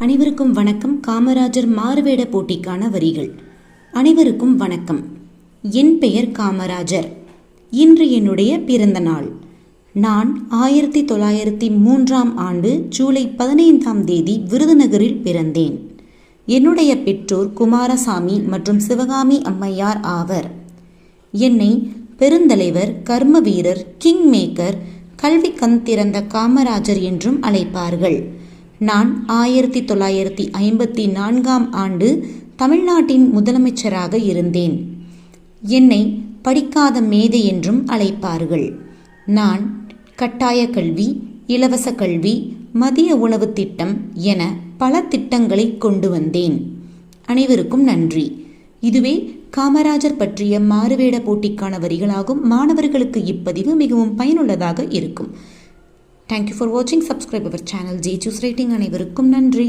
அனைவருக்கும் வணக்கம். காமராஜர் மாறுவேட போட்டிக்கான வரிகள். அனைவருக்கும் வணக்கம். என் பெயர் காமராஜர். இன்று என்னுடைய பிறந்த நாள். நான் ஆயிரத்தி தொள்ளாயிரத்தி மூன்றாம் ஆண்டு ஜூலை பதினைந்தாம் தேதி விருதுநகரில் பிறந்தேன். என்னுடைய பெற்றோர் குமாரசாமி மற்றும் சிவகாமி அம்மையார் ஆவர். என்னை பெருந்தலைவர் கர்ம வீரர் கிங் மேக்கர் கல்வி கண் திறந்த காமராஜர் என்றும் அழைப்பார்கள். நான் ஆயிரத்தி தொள்ளாயிரத்தி ஐம்பத்தி நான்காம் ஆண்டு தமிழ்நாட்டின் முதலமைச்சராக இருந்தேன். என்னை படிக்காத மேதை என்றும் அழைப்பார்கள். நான் கட்டாய கல்வி இலவச கல்வி மதிய உணவு திட்டம் என பல திட்டங்களை கொண்டு வந்தேன். அனைவருக்கும் நன்றி. இதுவே காமராஜர் பற்றிய மாறுவேட போட்டிக்கான வரிகளாகும். மாணவர்களுக்கு இப்பதிவு மிகவும் பயனுள்ளதாக இருக்கும். தேங்க்யூ ஃபார் வாட்சிங் subscribe our channel J choose rating அனைவருக்கும் நன்றி.